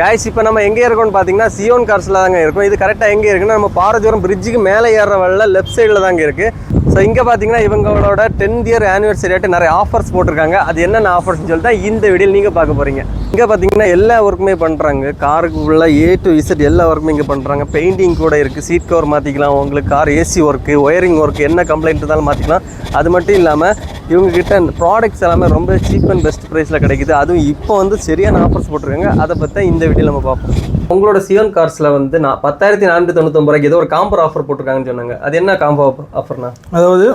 Cash இப்போ நம்ம எங்கே இருக்கோம்னு பார்த்தீங்கன்னா சியோன் கார்ஸில் தாங்க இருக்கும். இது கரெக்டாக எங்கே இருக்குன்னா நம்ம பாரஜோரம் பிரிட்ஜுக்கு மேலே ஏறுற வழில லெஃப்ட் சைடில் தாங்க இருக்குது ஸோ இங்கே பார்த்தீங்கன்னா இவங்களோட டென்த் இயர் ஆனிவர்சரி ஆகிட்டு நிறைய ஆஃபர்ஸ் போட்டிருக்காங்க. அது என்னென்ன ஆஃபர்ஸ்னு சொல்லிட்டு தான் இந்த வீடியோ நீங்கள் பார்க்க போகிறீங்க இங்கே பார்த்தீங்கன்னா எல்லா ஒர்க்குமே பண்ணுறாங்க காருக்கு உள்ள ஏ டு இசட் எல்லா ஒர்க்குமே இங்கே பண்ணுறாங்க பெயிண்டிங் கூட இருக்குது சீட் கவர் மாற்றிக்கலாம் உங்களுக்கு car AC work wiring work என்ன கம்ப்ளைண்ட் இருந்தாலும் மாற்றிக்கலாம் அது மட்டும் இல்லாமல் இவங்க கிட்ட ப்ராடக்ட்ஸ் எல்லாமே ரொம்ப சீப் அண்ட் பெஸ்ட் ப்ரைஸில் கிடைக்குது. அதுவும் இப்போ வந்து சரியான ஆஃபர்ஸ் போட்டிருக்காங்க. அதை பற்றி இந்த வீடியோ நம்ம பார்ப்போம். உங்களோட சியோன் கார்ஸில் வந்து நான் பத்தாயிரத்தி நானூற்றி தொண்ணூத்தொம்பது ரூபாய்க்கு ஏதோ ஒரு காம்பர் ஆஃபர் போட்டிருக்காங்கன்னு சொன்னாங்க. அது என்ன காம்போ ஆஃபர்னா அதாவது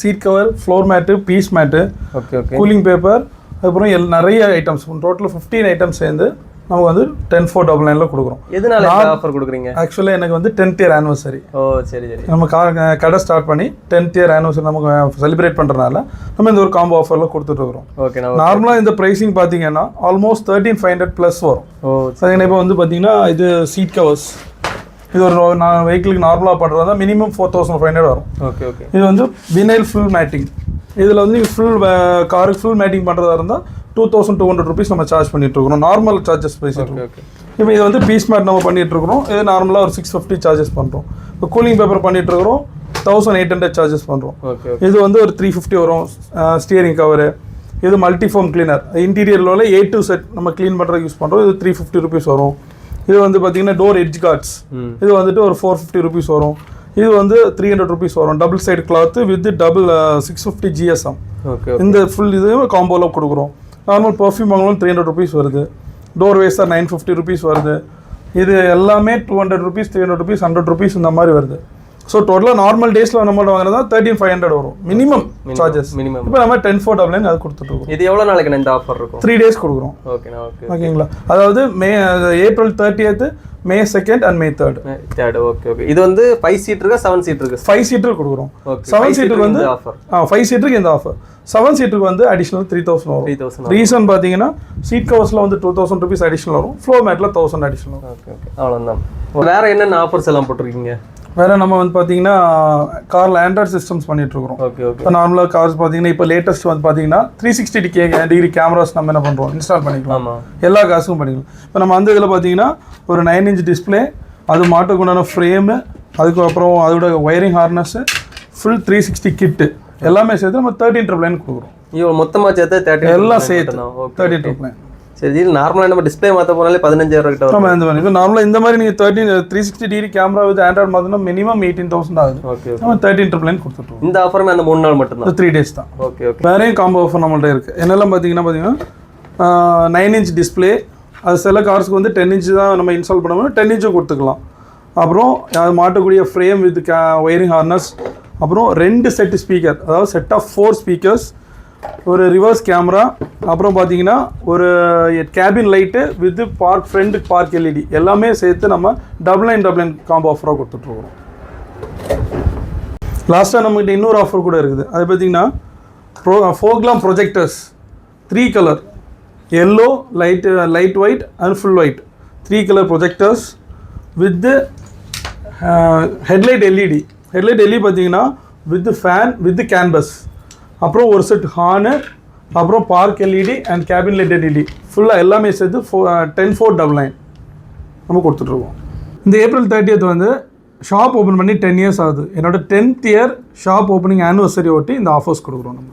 seat cover floor mat piece mat okay okay cooling paper அதுக்கப்புறம் எல் நிறைய ஐட்டம்ஸ் டோட்டல் ஃபிஃப்டீன் ஐட்டம்ஸ் சேர்ந்து நமக்கு வந்து டென் ஃபோர் டபுள் நைனில் கொடுக்குறோம். எதனால ஆஃபர் கொடுக்குறீங்க? ஆக்சுவலாக எனக்கு வந்து டென்த் இயர் ஆனிவர்சரி ஓ சரி சரி. நம்ம கடை ஸ்டார்ட் பண்ணி டென்த் இயர் ஆனிவர்சரி நமக்கு செலிப்ரேட் பண்ணுறதுனால நம்ம இந்த ஒரு காம்போ ஆஃபரில் கொடுத்துட்ருக்குறோம் ஓகே நார்மலாக இந்த ப்ரைஸிங் பார்த்தீங்கன்னா almost thirteen five hundred plus வரும். ஓ சரிங்க இப்போ வந்து பார்த்தீங்கன்னா இது சீட் கவர்ஸ் இது ஒரு நான் வெஹிக்கிளுக்கு நார்மலாக பண்ணுறதா minimum four thousand five hundred வரும். ஓகே ஓகே இது வந்து வினைல் ஃபுல் மேட்டிங் இதில் வந்து ஃபுல் காருக்கு ஃபுல் மேட்டிங் பண்ணுறதா இருந்தால் two thousand two hundred rupees நம்ம சார்ஜ் பண்ணிட்டு இருக்கிறோம் நார்மல் சார்ஜஸ் பேசிட்டு இப்போ இது வந்து பீஸ் மேட் நம்ம பண்ணிட்டு இருக்கிறோம் இது நார்மலாக ஒரு சிக்ஸ் ஃபிஃப்டி சார்ஜஸ் பண்ணுறோம் இப்போ கூலிங் பேப்பர் பண்ணிட்டு இருக்கிறோம் தௌசண்ட் எயிட் ஹண்ட்ரட் சார்ஜஸ் பண்ணுறோம் இது வந்து ஒரு த்ரீ ஃபிஃப்டி வரும். ஸ்டியரிங் கவரு இது மல்டிஃபார்ம் கிளீனர் இன்டீரியரில் ஏ டு செட் நம்ம க்ளீன் பண்ணுறதுக்கு யூஸ் பண்ணுறோம் இது த்ரீ ஃபிஃப்டி ருபீஸ் வரும். இது வந்து பார்த்தீங்கன்னா டோர் எட்ஜ் கார்ட்ஸ் இது வந்துட்டு ஒரு ஃபோர் ஃபிஃப்டி ருபீஸ் வரும். இது வந்து த்ரீ ஹண்ட்ரட் ருபீஸ் வரும். Double side cloth with double six fifty GSM இந்த ஃபுல் இது காம்போவில் கொடுக்குறோம். நார்மல் பர்ஃப்யூம் வாங்கணும் த்ரீ ஹண்ட்ரட் ருபீஸ் வருது. Door waster nine fifty rupees வருது. இது எல்லாமே two hundred rupees three hundred rupees hundred rupees இந்த மாதிரி வருது. ஸோ டோட்டலாக நார்மல் டேஸில் நம்மள்ட்ட வாங்குறதா தேர்ட்டின் ஃபைவ் ஹண்ட்ரட் வரும். மினிமம் சார்ஜஸ் மினிமம் இப்போ நம்ம டென் ஃபோர் டபுள் அது கொடுத்துட்ருக்கோம் இது எவ்வளோ நாளைக்கு இந்த ஆஃபர் இருக்கும்? த்ரீ டேஸ் கொடுக்குறோம். ஓகேண்ணா ஓகே ஓகேங்களா? அதாவது May April thirtieth May second and May third third okay okay இது வந்து ஃபைவ் சீட் இருக்கா செவன் சீட் இருக்கு? ஃபைவ் சீட்டர் கொடுக்குறோம். செவன் சீட்டுக்கு வந்து ஆஃபர் ஆ ஃபைவ் சீட்டுக்கு இந்த ஆஃபர் செவன் சீட்டுக்கு வந்து அடிஷனல் த்ரீ தௌசண்ட் த்ரீ வரும். தௌசண்ட் ரீசன் பார்த்தீங்கன்னா சீட் கவர்ஸில் வந்து டூ தௌசண்ட் ருபீஸ் அடிஷனல் வரும். ஃப்ளோர் மேட்டில் தௌசண்ட் அடிஷனல் ஓகே ஓகே அவ்வளோதான் வேற என்னென்ன ஆஃபர்ஸ் எல்லாம் போட்டிருக்கீங்க? வேற நம்ம வந்து பார்த்தீங்கன்னா காரில் ஆண்ட்ராய்ட் சிஸ்டம்ஸ் பண்ணிட்டு இருக்கிறோம் ஓகே ஓகே இப்போ நார்மலாக கார்ஸ் பார்த்தீங்கன்னா இப்போ லேட்டஸ்ட் வந்து பார்த்தீங்கன்னா த்ரீ சிக்ஸ்டி டிகிரி கேமராஸ் நம்ம என்ன பண்ணுறோம் இன்ஸ்டால் பண்ணிக்கலாம். எல்லா காசுக்கும் பண்ணிக்கலாம். இப்போ நம்ம அந்த இதில் பார்த்தீங்கன்னா ஒரு நைன் இன்ச் டிஸ்பிளே அது மாட்டுக்குண்டான ஃப்ரேமு அதுக்கப்புறம் அதோட wiring harness full three sixty kit எல்லாமே சேர்த்து நம்ம தேர்ட்டின் ட்ரிபிள் கொடுக்குறோம். இவ்வளோ மொத்தமாக சேர்த்து தேர்ட்டி எல்லாம் சேர்த்து தேர்ட்டின் ட்ரிபிள் சரி இது நார்மலாக நம்ம டிஸ்பிளே மாற்ற போனாலே பதினஞ்சாயிரம் கிட்ட வரும். நம்ம இந்த மாதிரி. இப்போ நார்மலாக இந்த மாதிரி நீங்கள் thirteen three sixty degree camera with Android பார்த்தீங்கன்னா மினிமம் எயிட்டீன் தௌசண்ட் ஆகுது. ஓகே நம்ம தேர்ட்டின் ட்ரிபிள் நைன் கொடுத்துட்ருவோம் இந்த ஆஃபருமே அந்த மூணு நாள் மட்டும்தான்? த்ரீ டேஸ் தான். ஓகே ஓகே வேறையும் காம்போ ஆஃபர் நம்மள்ட்ட இருக்குது என்னெல்லாம் பார்த்தீங்கன்னா பார்த்தீங்கன்னா நைன் இன்ச் டிஸ்பிளே அது சில கார்ஸ்க்கு வந்து டென் இன்ச் தான் நம்ம இன்ஸ்டால் பண்ணணும் டென் இன்ச்சும் கொடுத்துக்கலாம். அப்புறம் அது மாட்டக்கூடிய frame with K wiring harness அப்புறம் ரெண்டு செட் ஸ்பீக்கர் அதாவது செட் ஆஃப் ஃபோர் ஸ்பீக்கர்ஸ் ஒரு ரிவர்ஸ் கேமரா அப்புறம் பார்த்தீங்கன்னா ஒரு cabin light with park front park LED எல்லாமே சேர்த்து நம்ம double nine double nine combo ஆஃபராக கொடுத்துட்ருக்குறோம் லாஸ்ட்டாக நம்மகிட்ட இன்னொரு ஆஃபர் கூட இருக்குது. அது பார்த்தீங்கன்னா pro fog lamp projectors three colour yellow light light white and full white three colour projectors with headlight LED headlight LED பார்த்தீங்கன்னா வித் ஃபேன் வித் கேன்வஸ் அப்புறம் ஒரு செட் ஹானு அப்புறம் park LED and cabin light LED ஃபுல்லாக எல்லாமே சேர்த்து ஃபோ ten four double nine நம்ம கொடுத்துட்ருக்கோம். இந்த ஏப்ரல் தேர்ட்டியத் வந்து ஷாப் ஓப்பன் பண்ணி டென் இயர்ஸ் ஆகுது. என்னோட tenth year shop opening anniversary ஒட்டி இந்த ஆஃபர்ஸ் கொடுக்குறோம் நம்ம.